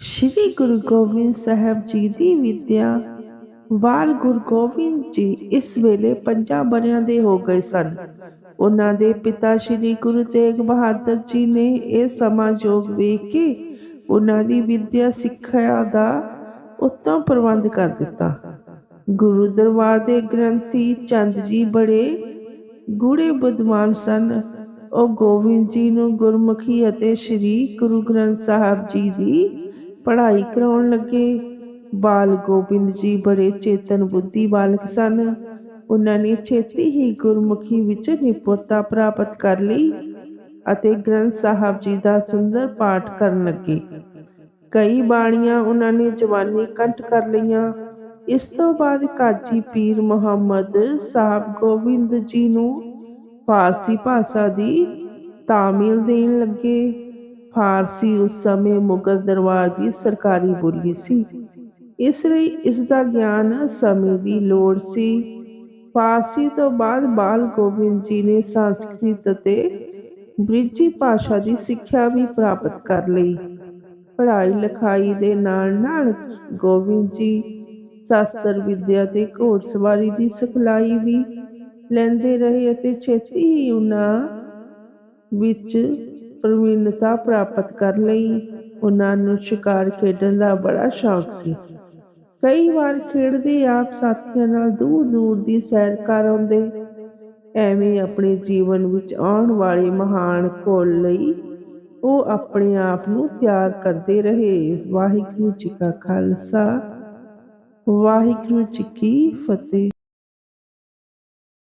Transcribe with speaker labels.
Speaker 1: ਸ੍ਰੀ ਗੁਰੂ ਗੋਬਿੰਦ ਸਾਹਿਬ ਜੀ ਦੀ ਵਿਦਿਆ। ਬਾਲ ਗੁਰੂ ਗੋਬਿੰਦ ਜੀ ਇਸ ਵੇਲੇ ਪੰਜਾਂ ਵਰ੍ਹਿਆਂ ਦੇ ਹੋ ਗਏ ਸਨ। ਉਹਨਾਂ ਦੇ ਪਿਤਾ ਸ੍ਰੀ ਗੁਰੂ ਤੇਗ ਬਹਾਦਰ ਜੀ ਨੇ ਇਹ ਸਮਾਂ ਯੋਗ ਵੇਖ ਕੇ ਉਹਨਾਂ ਦੀ ਵਿਦਿਆ ਸਿੱਖਿਆ ਦਾ ਉੱਤਮ ਪ੍ਰਬੰਧ ਕਰ ਦਿੱਤਾ। ਗੁਰੂ ਦਰਬਾਰ ਦੇ ਗ੍ਰੰਥੀ ਚੰਦ ਜੀ ਬੜੇ ਗੂੜੇ ਬੁੱਧਵਾਨ ਸਨ। ਉਹ ਗੋਬਿੰਦ ਜੀ ਨੂੰ ਗੁਰਮੁਖੀ ਅਤੇ ਸ੍ਰੀ ਗੁਰੂ ਗ੍ਰੰਥ ਸਾਹਿਬ ਜੀ ਦੀ ਪੜ੍ਹਾਈ ਕਰਾਉਣ ਲੱਗੇ। ਬਾਲ ਗੋਬਿੰਦ ਜੀ ਬੜੇ ਚੇਤਨ ਬੁੱਧੀ ਬਾਲਕ ਸਨ। ਉਹਨਾਂ ਨੇ ਛੇਤੀ ਹੀ ਗੁਰਮੁਖੀ ਵਿੱਚ ਨਿਪੁੰਨਤਾ ਪ੍ਰਾਪਤ ਕਰ ਲਈ ਅਤੇ ਗ੍ਰੰਥ ਸਾਹਿਬ ਜੀ ਦਾ ਸੁੰਦਰ ਪਾਠ ਕਰਨ ਲੱਗੇ। ਕਈ ਬਾਣੀਆਂ ਉਹਨਾਂ ਨੇ ਜਵਾਨੀ ਕੰਠ ਕਰ ਲਈਆਂ। ਇਸ ਤੋਂ ਬਾਅਦ ਕਾਜੀ ਪੀਰ ਮੁਹੰਮਦ ਸਾਹਿਬ ਗੋਬਿੰਦ ਜੀ ਨੂੰ ਫਾਰਸੀ ਭਾਸ਼ਾ ਦੀ ਤਾਮਿਲ ਦੇਣ ਲੱਗੇ। ਫਾਰਸੀ ਉਸ ਸਮੇਂ ਮੁਗਲ ਦਰਬਾਰ ਦੀ ਸਰਕਾਰੀ ਬੋਲੀ ਸੀ। ਇਸ ਲਈ ਇਸ ਦਾ ਗਿਆਨ ਸਮੇਂ ਦੀ ਲੋੜ ਸੀ। ਫਾਰਸੀ ਤੋਂ ਬਾਅਦ ਬਾਲ ਗੋਬਿੰਦ ਜੀ ਨੇ ਸੰਸਕ੍ਰਿਤ ਅਤੇ ਬ੍ਰਿਜੀ ਭਾਸ਼ਾ ਦੀ ਸਿੱਖਿਆ ਵੀ ਪ੍ਰਾਪਤ ਕਰ ਲਈ। ਪੜ੍ਹਾਈ ਲਿਖਾਈ ਦੇ ਨਾਲ ਨਾਲ ਗੋਬਿੰਦ ਜੀ ਸ਼ਾਸਤਰ ਵਿਦਿਆ ਤੇ ਘੋੜਸਵਾਰੀ ਦੀ ਸਿਖਲਾਈ ਵੀ ਲੈਂਦੇ ਰਹੇ ਅਤੇ ਛੇਤੀ ਹੀ ਉਹਨਾਂ ਵਿੱਚ ਪ੍ਰਵੀਨਤਾ ਪ੍ਰਾਪਤ ਕਰਨ ਲਈ, ਉਹਨਾਂ ਨੂੰ ਸ਼ਿਕਾਰ ਖੇਡਣ ਦਾ ਬੜਾ ਸ਼ੌਕ ਸੀ। ਕਈ ਵਾਰ ਖੇਡਦੇ ਆਪ ਸਾਥੀਆਂ ਨਾਲ ਦੂਰ ਦੂਰ ਦੀ ਸੈਰ ਕਰ ਆਉਂਦੇ। ਐਵੇਂ ਆਪਣੇ ਜੀਵਨ ਵਿੱਚ ਆਉਣ ਵਾਲੇ ਮਹਾਨ ਕੋਲ ਲਈ ਉਹ ਆਪਣੇ ਆਪ ਨੂੰ ਤਿਆਰ ਕਰਦੇ ਰਹੇ। ਵਾਹਿਗੁਰੂ ਜੀ ਕਾ ਖਾਲਸਾ, ਵਾਹਿਗੁਰੂ ਜੀ ਕੀ ਫਤਿਹ।